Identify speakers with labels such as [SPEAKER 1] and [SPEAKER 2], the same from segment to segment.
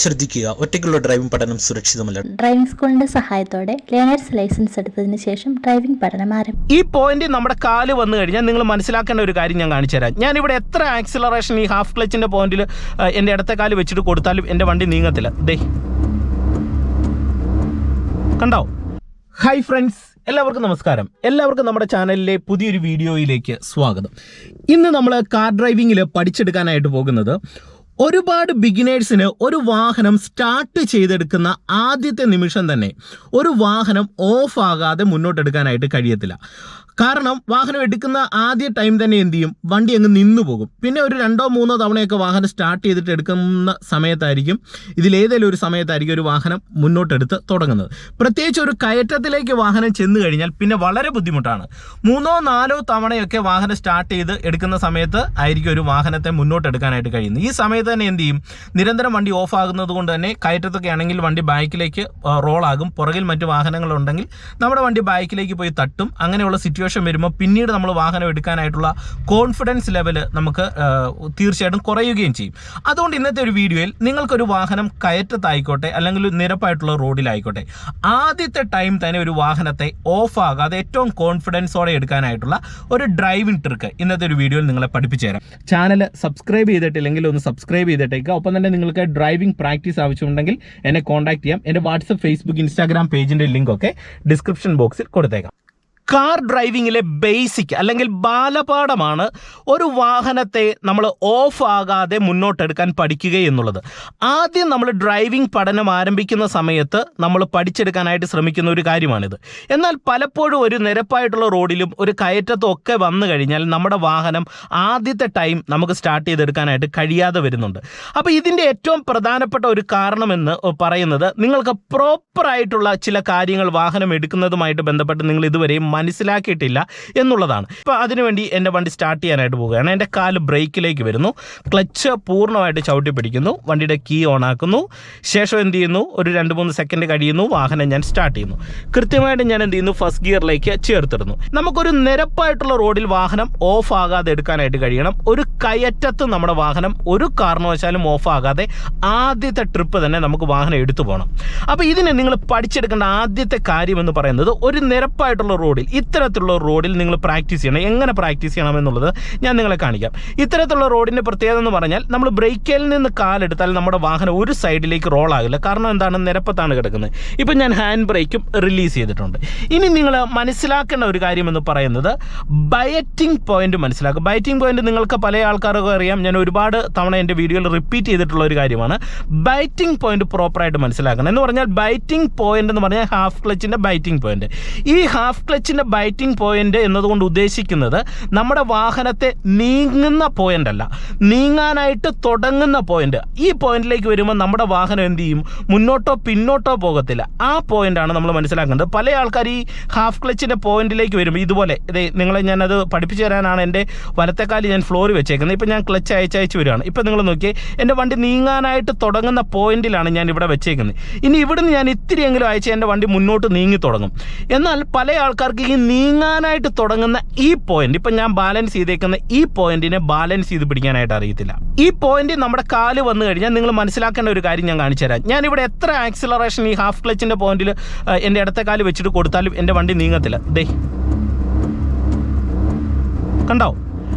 [SPEAKER 1] ശ്രദ്ധിക്കുക. ഒറ്റയ്ക്കുള്ള ഡ്രൈവിംഗ് പഠനം സുരക്ഷിതമല്ല.
[SPEAKER 2] ഡ്രൈവിംഗ് സ്കൂളിന്റെ സഹായത്തോടെ ലേണേഴ്സ് ലൈസൻസ് എടുത്തതിന് ശേഷം ഡ്രൈവിംഗ് പഠനം ആരംഭിക്കും
[SPEAKER 3] ഈ പോയിന്റ് നമ്മുടെ കാൽ വന്നു കഴിഞ്ഞാൽ നിങ്ങൾ മനസ്സിലാക്കേണ്ട ഒരു കാര്യം ഞാൻ കാണിച്ചു തരാം. ഞാൻ ഇവിടെ എത്ര ആക്സിലറേഷൻ ഈ ഹാഫ് ക്ലച്ചിന്റെ പോയിന്റിൽ എന്റെ ഇടത്തെ കാൽ വെച്ചിട്ട് കൊടുത്താലും എന്റെ വണ്ടി നീങ്ങത്തില്ല. ദേ. കണ്ടോ? ഹൈ ഫ്രണ്ട്സ് എല്ലാവർക്കും നമസ്കാരം. എല്ലാവർക്കും നമ്മുടെ ചാനലിലെ പുതിയൊരു വീഡിയോയിലേക്ക് സ്വാഗതം. ഇന്ന് നമ്മൾ കാർ ഡ്രൈവിങ്ങിൽ പഠിച്ചെടുക്കാനായിട്ട് പോകുന്നത് ഒരുപാട് ബിഗിനേഴ്സിന് ഒരു വാഹനം സ്റ്റാർട്ട് ചെയ്തെടുക്കുന്ന ആദ്യത്തെ നിമിഷം തന്നെ ഒരു വാഹനം ഓഫ് ആകാതെ മുന്നോട്ടെടുക്കാനായിട്ട് കഴിയത്തില്ല. കാരണം വാഹനം എടുക്കുന്ന ആദ്യ ടൈം തന്നെ എന്ത് ചെയ്യും? വണ്ടി അങ്ങ് നിന്നു പോകും. പിന്നെ ഒരു രണ്ടോ മൂന്നോ തവണയൊക്കെ വാഹനം സ്റ്റാർട്ട് ചെയ്തിട്ട് എടുക്കുന്ന സമയത്തായിരിക്കും ഇതിലേതെങ്കിലും ഒരു സമയത്തായിരിക്കും ഒരു വാഹനം മുന്നോട്ടെടുത്ത് തുടങ്ങുന്നത്. പ്രത്യേകിച്ച് ഒരു കയറ്റത്തിലേക്ക് വാഹനം ചെന്ന് കഴിഞ്ഞാൽ പിന്നെ വളരെ ബുദ്ധിമുട്ടാണ്. മൂന്നോ നാലോ തവണയൊക്കെ വാഹനം സ്റ്റാർട്ട് ചെയ്ത് എടുക്കുന്ന സമയത്ത് ആയിരിക്കും ഒരു വാഹനത്തെ മുന്നോട്ടെടുക്കാനായിട്ട് കഴിയുന്നത്. ഈ സമയത്ത് തന്നെ എന്ത് ചെയ്യും? നിരന്തരം വണ്ടി ഓഫ് ആകുന്നത് കൊണ്ട് തന്നെ കയറ്റത്തൊക്കെ ആണെങ്കിൽ വണ്ടി ബാക്കിലേക്ക് റോളാകും പുറകിൽ മറ്റു വാഹനങ്ങളുണ്ടെങ്കിൽ നമ്മുടെ വണ്ടി ബാക്കിലേക്ക് പോയി തട്ടും. അങ്ങനെയുള്ള സിറ്റുവേഷൻ വരുമ്പോൾ പിന്നീട് നമ്മൾ വാഹനം എടുക്കാനായിട്ടുള്ള കോൺഫിഡൻസ് ലെവൽ നമുക്ക് തീർച്ചയായിട്ടും കുറയുകയും ചെയ്യും. അതുകൊണ്ട് ഇന്നത്തെ ഒരു വീഡിയോയിൽ നിങ്ങൾക്കൊരു വാഹനം കയറ്റത്തായിക്കോട്ടെ അല്ലെങ്കിൽ നിരപ്പായിട്ടുള്ള റോഡിലായിക്കോട്ടെ ആദ്യത്തെ ടൈം തന്നെ ഒരു വാഹനത്തെ ഓഫ് ആകാതെ ഏറ്റവും കോൺഫിഡൻസോടെ എടുക്കാനായിട്ടുള്ള ഒരു ഡ്രൈവിംഗ് ട്രിക്ക് ഇന്നത്തെ ഒരു വീഡിയോയിൽ നിങ്ങളെ പഠിപ്പിച്ചു തരാം ചാനൽ സബ്സ്ക്രൈബ് ചെയ്തിട്ടില്ലെങ്കിൽ ഒന്ന് സബ്സ്ക്രൈബ് ചെയ്തിട്ടേക്കുക ഒപ്പം തന്നെ നിങ്ങൾക്ക് ഡ്രൈവിംഗ് പ്രാക്ടീസ് ആവശ്യമുണ്ടെങ്കിൽ എന്നെ കോൺടാക്ട് ചെയ്യാം. എന്റെ വാട്സപ്പ് ഫേസ്ബുക്ക് ഇൻസ്റ്റാഗ്രാം പേജിന്റെ ലിങ്ക് ഒക്കെ ഡിസ്ക്രിപ്ഷൻ ബോക്സിൽ കൊടുത്തേക്കാം. കാർ ഡ്രൈവിങ്ങിലെ ബേസിക് അല്ലെങ്കിൽ ബാലപാഠമാണ് ഒരു വാഹനത്തെ നമ്മൾ ഓഫ് ആകാതെ മുന്നോട്ടെടുക്കാൻ പഠിക്കുക എന്നുള്ളത്. ആദ്യം നമ്മൾ ഡ്രൈവിംഗ് പഠനം ആരംഭിക്കുന്ന സമയത്ത് നമ്മൾ പഠിച്ചെടുക്കാനായിട്ട് ശ്രമിക്കുന്ന ഒരു കാര്യമാണിത്. എന്നാൽ പലപ്പോഴും ഒരു നിരപ്പായിട്ടുള്ള റോഡിലും ഒരു കയറ്റത്തും ഒക്കെ വന്നു കഴിഞ്ഞാൽ നമ്മുടെ വാഹനം ആദ്യത്തെ ടൈം നമുക്ക് സ്റ്റാർട്ട് ചെയ്തെടുക്കാനായിട്ട് കഴിയാതെ വരുന്നുണ്ട്. അപ്പോൾ ഇതിന്റെ ഏറ്റവും പ്രധാനപ്പെട്ട ഒരു കാരണമെന്ന് പറയുന്നത് നിങ്ങൾക്ക് പ്രോപ്പറായിട്ടുള്ള ചില കാര്യങ്ങൾ വാഹനം എടുക്കുന്നതുമായിട്ട് ബന്ധപ്പെട്ട് നിങ്ങൾ ഇതുവരെയും മനസ്സിലാക്കിയിട്ടില്ല എന്നുള്ളതാണ്. ഇപ്പോൾ അതിനുവേണ്ടി എന്റെ വണ്ടി സ്റ്റാർട്ട് ചെയ്യാനായിട്ട് പോവുകയാണ്. എന്റെ കാൽ ബ്രേക്കിലേക്ക് വരുന്നു. ക്ലച്ച് പൂർണമായിട്ട് ചവിട്ടി പിടിക്കുന്നു. വണ്ടിയുടെ കീ ഓൺ ആക്കുന്നു. ശേഷം എന്ത് ചെയ്യുന്നു? ഒരു രണ്ട് മൂന്ന് സെക്കൻഡ് കഴിയുന്നു. വാഹനം ഞാൻ സ്റ്റാർട്ട് ചെയ്യുന്നു. കൃത്യമായിട്ട് ഞാൻ എന്ത് ചെയ്യുന്നു? ഫസ്റ്റ് ഗിയറിലേക്ക് ചേർത്തിടുന്നു. നമുക്കൊരു നിരപ്പായിട്ടുള്ള റോഡിൽ വാഹനം ഓഫ് ആകാതെ എടുക്കാനായിട്ട് കഴിയണം. ഒരു കയറ്റത്ത് നമ്മുടെ വാഹനം ഒരു കാരണവശാലും ഓഫ് ആകാതെ ആദ്യത്തെ ട്രിപ്പ് തന്നെ നമുക്ക് വാഹനം എടുത്തു പോകണം അപ്പോൾ ഇതിനെ നിങ്ങൾ പഠിച്ചെടുക്കേണ്ട ആദ്യത്തെ കാര്യം എന്ന് പറയുന്നത് ഒരു നിരപ്പായിട്ടുള്ള റോഡിൽ ഇത്തരത്തിലുള്ള റോഡിൽ നിങ്ങൾ പ്രാക്ടീസ് ചെയ്യണം. എങ്ങനെ പ്രാക്ടീസ് ചെയ്യണം എന്നുള്ളത് ഞാൻ നിങ്ങളെ കാണിക്കാം. ഇത്തരത്തിലുള്ള റോഡിന്റെ പ്രത്യേകത എന്ന് പറഞ്ഞാൽ നമ്മൾ ബ്രേക്കിൽ നിന്ന് കാലെടുത്താൽ നമ്മുടെ വാഹനം ഒരു സൈഡിലേക്ക് റോൾ ആകില്ല. കാരണം എന്താണ്? നിരപ്പത്താണ് കിടക്കുന്നത്. ഇപ്പം ഞാൻ ഹാൻഡ് ബ്രേക്കും റിലീസ് ചെയ്തിട്ടുണ്ട്. ഇനി നിങ്ങൾ മനസ്സിലാക്കേണ്ട ഒരു കാര്യം എന്ന് പറയുന്നത് ബയറ്റിംഗ് പോയിന്റ് മനസ്സിലാക്കുക. ബയറ്റിംഗ് പോയിന്റ് നിങ്ങൾക്ക് പല ആൾക്കാർക്കും അറിയാം. ഞാൻ ഒരുപാട് തവണ എന്റെ വീഡിയോയിൽ റിപ്പീറ്റ് ചെയ്തിട്ടുള്ള ഒരു കാര്യമാണ്. ബൈറ്റിംഗ് പോയിന്റ് പ്രോപ്പറായിട്ട് മനസ്സിലാക്കണം. എന്ന് പറഞ്ഞാൽ ബൈറ്റിംഗ് പോയിന്റ് എന്ന് പറഞ്ഞാൽ ഹാഫ് ക്ലച്ചിന്റെ ബൈറ്റിംഗ് പോയിന്റ് ഈ ഹാഫ് ക്ലച്ചിന്റെ ബൈറ്റിംഗ് പോയിന്റ് എന്നതുകൊണ്ട് ഉദ്ദേശിക്കുന്നത് നമ്മുടെ വാഹനത്തെ നീങ്ങുന്ന പോയിന്റ് അല്ല. നീങ്ങാനായിട്ട് തുടങ്ങുന്ന പോയിന്റ് ഈ പോയിന്റിലേക്ക് വരുമ്പോൾ നമ്മുടെ വാഹനം എന്ത് ചെയ്യും? മുന്നോട്ടോ പിന്നോട്ടോ പോകത്തില്ല. ആ പോയിന്റാണ് നമ്മൾ മനസ്സിലാക്കുന്നത്. പല ആൾക്കാർ ഈ ഹാഫ് ക്ലച്ചിന്റെ പോയിന്റിലേക്ക് വരുമ്പോൾ ഇതുപോലെ ഇതേ നിങ്ങളെ ഞാനത് പഠിപ്പിച്ചു തരാനാണ് എന്റെ വലത്തേക്കാലി ഞാൻ ഫ്ലോർ വെച്ചേക്കുന്നത്. ഇപ്പം ഞാൻ ക്ലച്ച് അയച്ചയച്ച് വരികയാണ്. ഇപ്പം നിങ്ങൾ നോക്കിയേ എന്റെ വണ്ടി നീങ്ങാനായിട്ട് തുടങ്ങുന്ന പോയിന്റിലാണ് ഞാൻ ഇവിടെ വെച്ചേക്കുന്നത്. ഇനി ഇവിടുന്ന് ഞാൻ ഇത്തിരിയെങ്കിലും അയച്ച് എന്റെ വണ്ടി മുന്നോട്ട് നീങ്ങി തുടങ്ങും. എന്നാൽ പല ആൾക്കാർക്ക് ഈ നീങ്ങാനായിട്ട് തുടങ്ങുന്ന ഈ പോയിന്റ് ഇപ്പം ഞാൻ ബാലൻസ് ചെയ്തേക്കുന്ന ഈ പോയിന്റിനെ ബാലൻസ് ചെയ്ത് പിടിക്കാനായിട്ട് അറിയത്തില്ല. ഈ പോയിന്റ് നമ്മുടെ കാൽ വന്നു കഴിഞ്ഞാൽ നിങ്ങൾ മനസ്സിലാക്കേണ്ട ഒരു കാര്യം ഞാൻ കാണിച്ചു തരാം. ഞാൻ ഇവിടെ എത്ര ആക്സിലറേഷൻ ഈ ഹാഫ് ക്ലച്ചിന്റെ പോയിന്റിൽ എന്റെ ഇടത്തെ കാൽ വെച്ചിട്ട് കൊടുത്താലും എന്റെ വണ്ടി നീങ്ങത്തില്ല. ദേ. കണ്ടോ?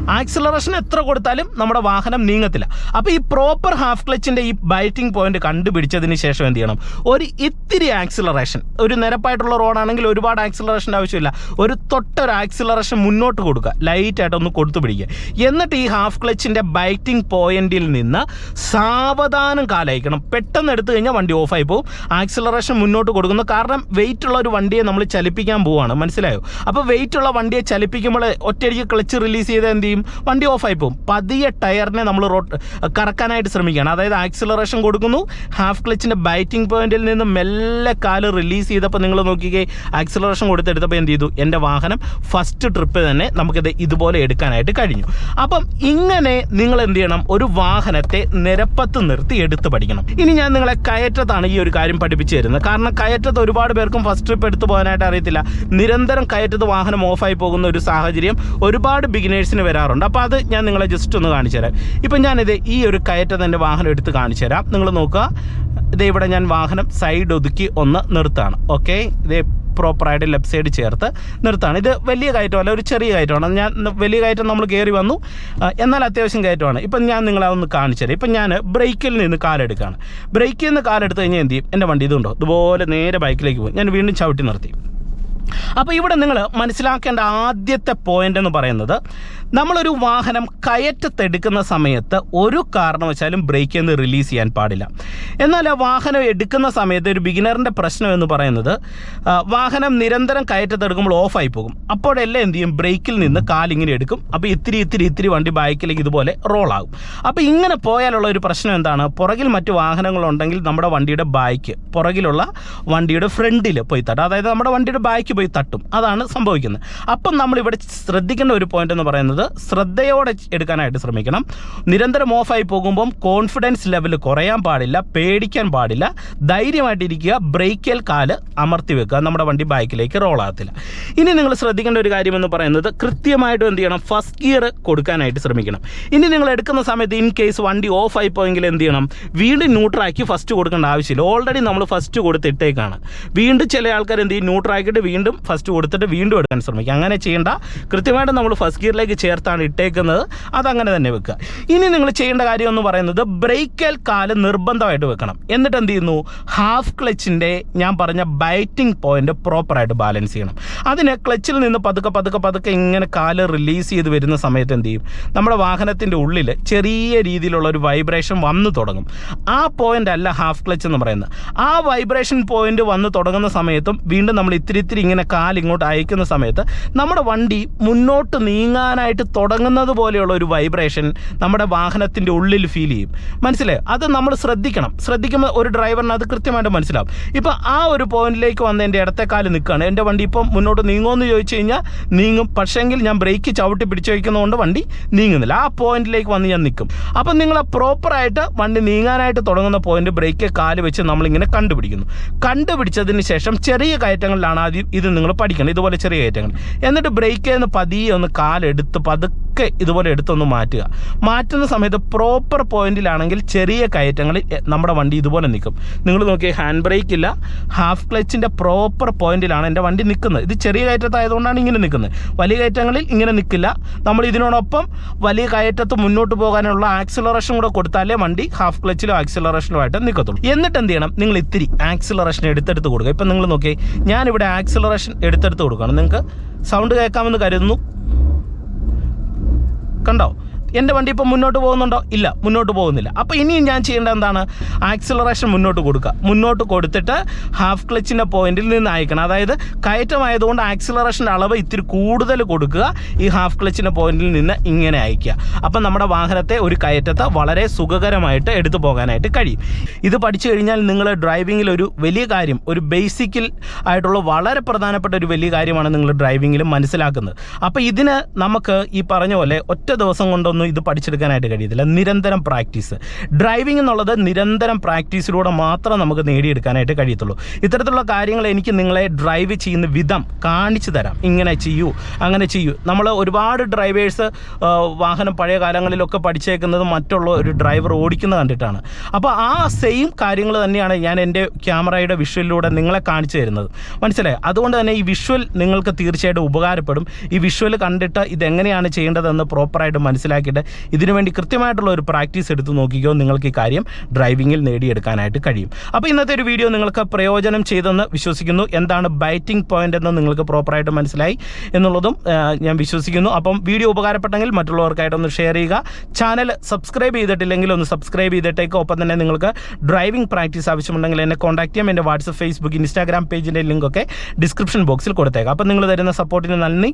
[SPEAKER 3] ആക്സിലറേഷൻ എത്ര കൊടുത്താലും നമ്മുടെ വാഹനം നീങ്ങത്തില്ല. അപ്പോൾ ഈ പ്രോപ്പർ ഹാഫ് ക്ലച്ചിന്റെ ഈ ബൈറ്റിംഗ് പോയിന്റ് കണ്ടുപിടിച്ചതിന് ശേഷം എന്ത് ചെയ്യണം? ഒരു ഇത്തിരി ആക്സിലറേഷൻ ഒരു നിരപ്പായിട്ടുള്ള റോഡാണെങ്കിൽ ഒരുപാട് ആക്സിലറേഷന്റെ ആവശ്യമില്ല. ഒരു തൊട്ടൊരു ആക്സിലറേഷൻ മുന്നോട്ട് കൊടുക്കുക. ലൈറ്റായിട്ട് ഒന്ന് കൊടുത്തു പിടിക്കുക. എന്നിട്ട് ഈ ഹാഫ് ക്ലച്ചിന്റെ ബൈറ്റിംഗ് പോയിന്റിൽ നിന്ന് സാവധാനം കാലയക്കണം. പെട്ടെന്ന് എടുത്തു കഴിഞ്ഞാൽ വണ്ടി ഓഫായി പോകും. ആക്സിലറേഷൻ മുന്നോട്ട് കൊടുക്കുന്നു. കാരണം വെയിറ്റ് ഉള്ള ഒരു വണ്ടിയെ നമ്മൾ ചലിപ്പിക്കാൻ പോവുകയാണ് മനസ്സിലായോ? അപ്പോൾ വെയിറ്റ് ഉള്ള വണ്ടിയെ ചലിപ്പിക്കുമ്പോൾ ഒറ്റയടിക്ക് ക്ലച്ച് റിലീസ് ചെയ്ത് എന്ത് ചെയ്യും വണ്ടി ഓഫായി പോകും. പതിയെ ടയറിനെ നമ്മൾ റോട്ട് കറക്കാനായിട്ട് ശ്രമിക്കുകയാണ്. അതായത് ആക്സിലറേഷൻ കൊടുക്കുന്നു. ഹാഫ് ക്ലച്ചിന്റെ ബൈറ്റിംഗ് പോയിന്റിൽ നിന്ന് മെല്ലെ കാൽ റിലീസ് ചെയ്തപ്പോൾ നിങ്ങൾ നോക്കിക്കേ ആക്സിലറേഷൻ കൊടുത്തെടുത്തപ്പോൾ എന്ത് ചെയ്തു? എന്റെ വാഹനം ഫസ്റ്റ് ട്രിപ്പ് തന്നെ നമുക്കിത് ഇതുപോലെ എടുക്കാനായിട്ട് കഴിഞ്ഞു. അപ്പം ഇങ്ങനെ നിങ്ങൾ എന്ത് ചെയ്യണം? ഒരു വാഹനത്തെ നിരപ്പത്ത് നിർത്തി എടുത്ത് പഠിക്കണം. ഇനി ഞാൻ നിങ്ങളെ കയറ്റത്താണ് ഈ ഒരു കാര്യം പഠിപ്പിച്ചു തരുന്നത്. കാരണം കയറ്റത്ത് ഒരുപാട് പേർക്കും ഫസ്റ്റ് ട്രിപ്പ് എടുത്തു പോകാനായിട്ട് അറിയത്തില്ല. നിരന്തരം കയറ്റത്ത് വാഹനം ഓഫായി പോകുന്ന ഒരു സാഹചര്യം ഒരുപാട് ബിഗിനേഴ്സിന് വരാറുണ്ട്. വരാറുണ്ട് അപ്പോൾ അത് ഞാൻ നിങ്ങളെ ജസ്റ്റ് ഒന്ന് കാണിച്ചു തരാം. ഇപ്പം ഞാനിത് ഈ ഒരു കയറ്റം എന്റെ വാഹനം എടുത്ത് കാണിച്ചു തരാം. നിങ്ങൾ നോക്കുക. ഇതേ ഇവിടെ ഞാൻ വാഹനം സൈഡ് ഒതുക്കി ഒന്ന് നിർത്താണ് ഓക്കെ ഇതേ പ്രോപ്പറായിട്ട് ലെഫ്റ്റ് സൈഡ് ചേർത്ത് നിർത്താണ് ഇത് വലിയ കയറ്റമല്ല ഒരു ചെറിയ കയറ്റമാണ്. ഞാൻ വലിയ കയറ്റം നമ്മൾ കയറി വന്നു. എന്നാൽ അത്യാവശ്യം കയറ്റമാണ്. ഇപ്പം ഞാൻ നിങ്ങളെ ഒന്ന് കാണിച്ചു തരാം. ഇപ്പം ഞാൻ ബ്രേക്കിൽ നിന്ന് കാലെടുക്കുകയാണ് ബ്രേക്കിൽ നിന്ന് കാലെടുത്ത് കഴിഞ്ഞാൽ എന്ത് ചെയ്യും? എന്റെ വണ്ടി ഇതുണ്ടോ? ഇതുപോലെ നേരെ ബൈക്കിലേക്ക് പോകും ഞാൻ വീണ്ടും ചവിട്ടി നിർത്തി. അപ്പോൾ ഇവിടെ നിങ്ങൾ മനസ്സിലാക്കേണ്ട ആദ്യത്തെ പോയിന്റ് എന്ന് പറയുന്നത് നമ്മളൊരു വാഹനം കയറ്റത്തെടുക്കുന്ന സമയത്ത് ഒരു കാരണവശാലും ബ്രേക്കിൽ നിന്ന് റിലീസ് ചെയ്യാൻ പാടില്ല. എന്നാൽ ആ വാഹനം എടുക്കുന്ന സമയത്ത് ഒരു ബിഗിനറിന്റെ പ്രശ്നം എന്ന് പറയുന്നത് വാഹനം നിരന്തരം കയറ്റത്തെടുക്കുമ്പോൾ ഓഫായി പോകും. അപ്പോഴെല്ലാം എന്ത് ചെയ്യും? ബ്രേക്കിൽ നിന്ന് കാലിങ്ങനെ എടുക്കും. അപ്പോൾ ഇത്തിരി ഇത്തിരി ഇത്തിരി വണ്ടി ബാക്കിലേക്ക് ഇതുപോലെ റോളാകും അപ്പോൾ ഇങ്ങനെ പോയാലുള്ള ഒരു പ്രശ്നം എന്താണ്? പുറകിൽ മറ്റ് വാഹനങ്ങളുണ്ടെങ്കിൽ നമ്മുടെ വണ്ടിയുടെ ബാക്ക് പുറകിലുള്ള വണ്ടിയുടെ ഫ്രണ്ടിൽ പോയി തട്ടാം. അതായത് നമ്മുടെ വണ്ടിയുടെ ബാക്ക് തട്ടും. അതാണ് സംഭവിക്കുന്നത്. അപ്പം നമ്മളിവിടെ ശ്രദ്ധിക്കേണ്ട ഒരു പോയിന്റ് എന്ന് പറയുന്നത് ശ്രദ്ധയോടെ എടുക്കാനായിട്ട് ശ്രമിക്കണം. നിരന്തരം ഓഫായി പോകുമ്പം കോൺഫിഡൻസ് ലെവൽ കുറയാൻ പാടില്ല പേടിക്കാൻ പാടില്ല. ധൈര്യമായിട്ടിരിക്കുക ബ്രേക്കിൽ കാൽ അമർത്തി വെക്കുക. നമ്മുടെ വണ്ടി ബാക്കിലേക്ക് റോളാകത്തില്ല ഇനി നിങ്ങൾ ശ്രദ്ധിക്കേണ്ട ഒരു കാര്യം എന്ന് പറയുന്നത് കൃത്യമായിട്ടും എന്ത് ചെയ്യണം? ഫസ്റ്റ് ഗിയർ കൊടുക്കാനായിട്ട് ശ്രമിക്കണം. ഇനി നിങ്ങൾ എടുക്കുന്ന സമയത്ത് ഇൻ കേസ് വണ്ടി ഓഫ് ആയി പോയെങ്കിൽ എന്ത് ചെയ്യണം? വീണ്ടും ന്യൂട്രാക്കി ഫസ്റ്റ് കൊടുക്കേണ്ട ആവശ്യമില്ല. ഓൾറെഡി നമ്മൾ ഫസ്റ്റ് കൊടുത്തിട്ടേക്കാണ് വീണ്ടും ചില ആൾക്കാർ എന്ത് ചെയ്യും? ന്യൂട്രാക്കിയിട്ട് വീണ്ടും ഫസ്റ്റ് കൊടുത്തിട്ട് വീണ്ടും എടുക്കാൻ ശ്രമിക്കുക അങ്ങനെ ചെയ്യേണ്ട കൃത്യമായിട്ട് നമ്മൾ ഫസ്റ്റ് ഗിയറിലേക്ക് ചേർത്താണ് ഇട്ടേക്കുന്നത്. അതങ്ങനെ തന്നെ വെക്കുക. ഇനി നിങ്ങൾ ചെയ്യേണ്ട കാര്യം എന്ന് പറയുന്നത് ബ്രേക്കൽ കാൽ നിർബന്ധമായിട്ട് വെക്കണം. എന്നിട്ട് എന്ത് ചെയ്യുന്നു? ഹാഫ് ക്ലച്ചിന്റെ ഞാൻ പറഞ്ഞ ബൈറ്റിംഗ് പോയിന്റ് പ്രോപ്പറായിട്ട് ബാലൻസ് ചെയ്യണം. അതിന് ക്ലച്ചിൽ നിന്ന് പതുക്കെ പതുക്കെ പതുക്കെ ഇങ്ങനെ കാൽ റിലീസ് ചെയ്ത് വരുന്ന സമയത്ത് എന്ത് ചെയ്യും? നമ്മുടെ വാഹനത്തിന്റെ ഉള്ളിൽ ചെറിയ രീതിയിലുള്ള ഒരു വൈബ്രേഷൻ വന്നു തുടങ്ങും. ആ പോയിന്റ് അല്ല ഹാഫ് ക്ലച്ച് എന്ന് പറയുന്നത്. ആ വൈബ്രേഷൻ പോയിന്റ് വന്ന് തുടങ്ങുന്ന സമയത്തും വീണ്ടും നമ്മൾ ഇത്തിരി ഇത്തിരി ഇങ്ങനെ കാലിങ്ങോട്ട് അയക്കുന്ന സമയത്ത് നമ്മുടെ വണ്ടി മുന്നോട്ട് നീങ്ങാനായിട്ട് തുടങ്ങുന്നത് പോലെയുള്ള ഒരു വൈബ്രേഷൻ നമ്മുടെ വാഹനത്തിന്റെ ഉള്ളിൽ ഫീൽ ചെയ്യും. മനസ്സിലായി? അത് നമ്മൾ ശ്രദ്ധിക്കണം. ശ്രദ്ധിക്കുമ്പോൾ ഒരു ഡ്രൈവറിന് അത് കൃത്യമായിട്ട് മനസ്സിലാവും. ഇപ്പോൾ ആ ഒരു പോയിന്റിലേക്ക് വന്ന് എന്റെ ഇടത്തെ കാൽ നിൽക്കുകയാണ്. എന്റെ വണ്ടി ഇപ്പം മുന്നോട്ട് നീങ്ങുമെന്ന് ചോദിച്ചു കഴിഞ്ഞാൽ നീങ്ങും. പക്ഷേങ്കിൽ ഞാൻ ബ്രേക്ക് ചവിട്ടി പിടിച്ചു വയ്ക്കുന്നതുകൊണ്ട് വണ്ടി നീങ്ങുന്നില്ല. ആ പോയിന്റിലേക്ക് വന്ന് ഞാൻ നിൽക്കും. അപ്പം നിങ്ങൾ പ്രോപ്പറായിട്ട് വണ്ടി നീങ്ങാനായിട്ട് തുടങ്ങുന്ന പോയിന്റ് ബ്രേക്ക് കാൽ വെച്ച് നമ്മളിങ്ങനെ കണ്ടുപിടിക്കുന്നു. കണ്ടുപിടിച്ചതിന് ശേഷം ചെറിയ കയറ്റങ്ങളിലാണ് ആദ്യം ഇത് നിങ്ങൾ പഠിക്കണം. ഇതുപോലെ ചെറിയ കയറ്റങ്ങൾ എന്നിട്ട് ബ്രേക്ക് നിന്ന് പതിയെ ഒന്ന് കാലെടുത്ത് പതുക്കെ ഇതുപോലെ എടുത്തൊന്ന് മാറ്റുക. മാറ്റുന്ന സമയത്ത് പ്രോപ്പർ പോയിന്റിലാണെങ്കിൽ ചെറിയ കയറ്റങ്ങളിൽ എ, നമ്മുടെ വണ്ടി ഇതുപോലെ നിൽക്കും. നിങ്ങൾ നോക്കി ഹാൻഡ് ബ്രേക്ക് ഇല്ല. ഹാഫ് ക്ലച്ചിന്റെ പ്രോപ്പർ പോയിന്റിലാണ് എന്റെ വണ്ടി നിൽക്കുന്നത്. ഇത് ചെറിയ കയറ്റത്തായതുകൊണ്ടാണ് ഇങ്ങനെ നിൽക്കുന്നത്. വലിയ കയറ്റങ്ങളിൽ ഇങ്ങനെ നിൽക്കില്ല. നമ്മൾ ഇതിനോടൊപ്പം വലിയ കയറ്റത്ത് മുന്നോട്ട് പോകാനുള്ള ആക്സിലറേഷൻ കൂടെ കൊടുത്താലേ വണ്ടി ഹാഫ് ക്ലച്ചിലും ആക്സിലറേഷനും ആയിട്ട് നിൽക്കത്തുള്ളൂ. എന്നിട്ട് എന്ത് ചെയ്യണം? നിങ്ങൾ ഇത്തിരി ആക്സിലറേഷൻ എടുത്തെടുത്ത് കൊടുക്കുക. ഇപ്പം നിങ്ങൾ നോക്കിയേ ഞാനിവിടെ ആക്സിലറേഷൻ എടുത്തെടുത്ത് കൊടുക്കുകയാണ്. നിങ്ങൾക്ക് സൗണ്ട് കേൾക്കാമെന്ന് കരുതുന്നു. കണ്ടോ? എന്റെ വണ്ടി ഇപ്പം മുന്നോട്ട് പോകുന്നുണ്ടോ? ഇല്ല മുന്നോട്ട് പോകുന്നില്ല. അപ്പോൾ ഇനിയും ഞാൻ ചെയ്യേണ്ട എന്താണ്? ആക്സിലറേഷൻ മുന്നോട്ട് കൊടുക്കുക. മുന്നോട്ട് കൊടുത്തിട്ട് ഹാഫ് ക്ലച്ചിന്റെ പോയിന്റിൽ നിന്ന് അയക്കണം. അതായത് കയറ്റമായതുകൊണ്ട് ആക്സിലറേഷന്റെ അളവ് ഇത്തിരി കൂടുതൽ കൊടുക്കുക. ഈ ഹാഫ് ക്ലച്ചിന്റെ പോയിന്റിൽ നിന്ന് ഇങ്ങനെ അയക്കുക. അപ്പം നമ്മുടെ വാഹനത്തെ ഒരു കയറ്റത്തെ വളരെ സുഖകരമായിട്ട് എടുത്തു പോകാനായിട്ട് കഴിയും. ഇത് പഠിച്ചു കഴിഞ്ഞാൽ നിങ്ങൾ ഡ്രൈവിങ്ങിൽ ഒരു വലിയ കാര്യം ഒരു ബേസിക്കിൽ ആയിട്ടുള്ള വളരെ പ്രധാനപ്പെട്ട ഒരു വലിയ കാര്യമാണ് നിങ്ങൾ ഡ്രൈവിങ്ങിൽ മനസ്സിലാക്കുന്നത്. അപ്പോൾ ഇതിന് നമുക്ക് ഈ പറഞ്ഞ പോലെ ഒറ്റ ദിവസം കൊണ്ടൊന്നും ഇത് പഠിച്ചെടുക്കാനായിട്ട് കഴിയത്തില്ല. നിരന്തരം പ്രാക്ടീസ്. ഡ്രൈവിംഗ് എന്നുള്ളത് നിരന്തരം പ്രാക്ടീസിലൂടെ മാത്രം നമുക്ക് നേടിയെടുക്കാനായിട്ട് കഴിയത്തുള്ളൂ. ഇത്തരത്തിലുള്ള കാര്യങ്ങൾ എനിക്ക് നിങ്ങളെ ഡ്രൈവ് ചെയ്യുന്ന വിധം കാണിച്ചു തരാം. ഇങ്ങനെ ചെയ്യൂ അങ്ങനെ ചെയ്യൂ. നമ്മൾ ഒരുപാട് ഡ്രൈവേഴ്സ് വാഹനം പഴയ കാലങ്ങളിലൊക്കെ പഠിച്ചേക്കുന്നത് മറ്റുള്ള ഒരു ഡ്രൈവർ ഓടിക്കുന്നത് കണ്ടിട്ടാണ്. അപ്പോൾ ആ സെയിം കാര്യങ്ങൾ തന്നെയാണ് ഞാൻ എന്റെ ക്യാമറയുടെ വിഷ്വലിലൂടെ നിങ്ങളെ കാണിച്ചു തരുന്നത്. മനസ്സിലായി? അതുകൊണ്ട് തന്നെ ഈ വിഷ്വൽ നിങ്ങൾക്ക് തീർച്ചയായിട്ടും ഉപകാരപ്പെടും. ഈ വിഷ്വൽ കണ്ടിട്ട് ഇതെങ്ങനെയാണ് ചെയ്യേണ്ടതെന്ന് പ്രോപ്പറായിട്ട് മനസ്സിലാക്കിയിട്ട് ഇതിനുവേണ്ടി കൃത്യമായിട്ടുള്ള ഒരു പ്രാക്ടീസ് എടുത്ത് നോക്കിക്കോ നിങ്ങൾക്ക് ഈ കാര്യം ഡ്രൈവിങ്ങിൽ നേടിയെടുക്കാനായിട്ട് കഴിയും. അപ്പോൾ ഇന്നത്തെ ഒരു വീഡിയോ നിങ്ങൾക്ക് പ്രയോജനം ചെയ്തെന്ന് വിശ്വസിക്കുന്നു. എന്താണ് ബൈറ്റിംഗ് പോയിന്റ് എന്ന് നിങ്ങൾക്ക് പ്രോപ്പറായിട്ട് മനസ്സിലായി എന്നുള്ളതും ഞാൻ വിശ്വസിക്കുന്നു. അപ്പം വീഡിയോ ഉപകാരപ്പെട്ടെങ്കിൽ മറ്റുള്ളവർക്കായിട്ടൊന്ന് ഷെയർ ചെയ്യുക. ചാനൽ സബ്സ്ക്രൈബ് ചെയ്തിട്ടില്ലെങ്കിൽ ഒന്ന് സബ്സ്ക്രൈബ് ചെയ്തിട്ടേക്ക്. ഒപ്പം തന്നെ നിങ്ങൾക്ക് ഡ്രൈവിംഗ് പ്രാക്ടീസ് ആവശ്യമുണ്ടെങ്കിൽ എന്നെ കോൺടാക്ട് ചെയ്യാം. എന്റെ വാട്സപ്പ് ഫേസ്ബുക്ക് ഇൻസ്റ്റാഗ്രാം പേജിന്റെ ലിങ്കൊക്കെ ഡിസ്ക്രിപ്ഷൻ ബോക്സിൽ കൊടുത്തേക്കാം. അപ്പം നിങ്ങൾ തരുന്ന സപ്പോർട്ടിന് നന്ദി.